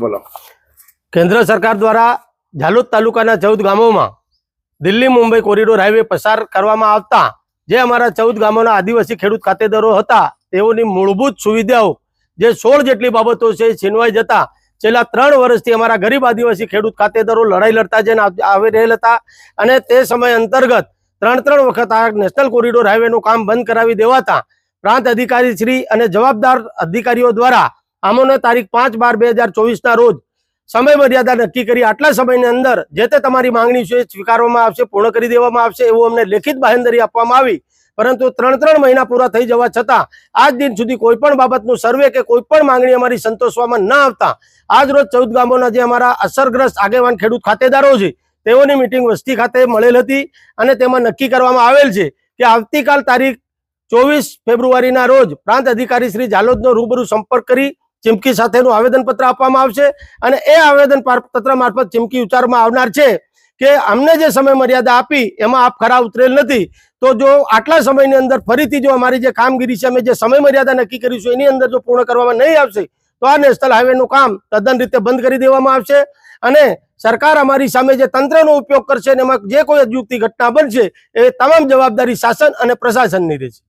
બોલો. કેન્દ્ર સરકાર દ્વારા ઝાલોદ તાલુકાના ચૌદ ગામોમાં દિલ્હી, મુંબઈ કોરિડોર હાઈવે પસાર કરવામાં આવતા જે અમારા ચૌદ ગામોના આદિવાસી ખેડૂત ખાતેદારો હતા, તેઓની મૂળભૂત સુવિધાઓ જે સોળ જેટલી બાબતો છે છીનવાઈ જતા છેલ્લા ત્રણ વર્ષથી અમારા ગરીબ આદિવાસી ખેડૂત ખાતેદારો લડાઈ લડતા જઈને આવી રહેલ હતા અને તે સમય અંતર્ગત ત્રણ ત્રણ વખત આ નેશનલ કોરિડોર હાઈવેનું કામ બંધ કરાવી દેવાતા પ્રાંત અધિકારી શ્રી અને જવાબદાર અધિકારીઓ દ્વારા આમોને તારીખ પાંચ બાર બે હજાર ચોવીસના રોજ સમય મર્યાદા નક્કી કરી. આટલા સમયની અંદર જે તે તમારી માંગણી છે સ્વીકારવામાં આવશે, પૂર્ણ કરી દેવામાં આવશે એવું અમને લેખિત બાહેંધરી આપવામાં આવી. પરંતુ ત્રણ ત્રણ મહિના પૂરા થઈ જવા છતાં આજ દિન સુધી કોઈ પણ બાબતનું સર્વે કે કોઈ પણ માંગણી અમારી સંતોષવામાં ન આવતા. આજ રોજ ચૌદ ગામોના જે અમારા અસરગ્રસ્ત આગેવાન ખેડૂત ખાતેદારો છે, તેઓની મિટિંગ વસ્તી ખાતે મળેલ હતી અને તેમાં નક્કી કરવામાં આવેલ છે કે આવતીકાલ તારીખ ચોવીસ ફેબ્રુઆરીના રોજ પ્રાંત અધિકારી શ્રી જાલોદનો રૂબરૂ સંપર્ક કરી ચીમકી સાથેનું આવેદનપત્ર આપવામાં આવશે અને એ આવેદન પત્ર મારફત ચીમકી ઉચ્ચારવામાં આવનાર છે કે અમને જે સમય મર્યાદા આપી એમાં આપ ખરા ઉતરેલ નથી. તો જો આટલા સમયની અંદર ફરીથી જો અમારી જે કામગીરી છે, અમે જે સમય મર્યાદા નક્કી કરીશું, એની અંદર જો પૂર્ણ કરવામાં નહીં આવશે, તો આ નેશનલ હાઈવેનું કામ તદ્દન રીતે બંધ કરી દેવામાં આવશે અને સરકાર અમારી સામે જે તંત્રનો ઉપયોગ કરશે એમાં જે કોઈ અજુગતી ઘટના બનશે, એ તમામ જવાબદારી શાસન અને પ્રશાસનની રહેશે.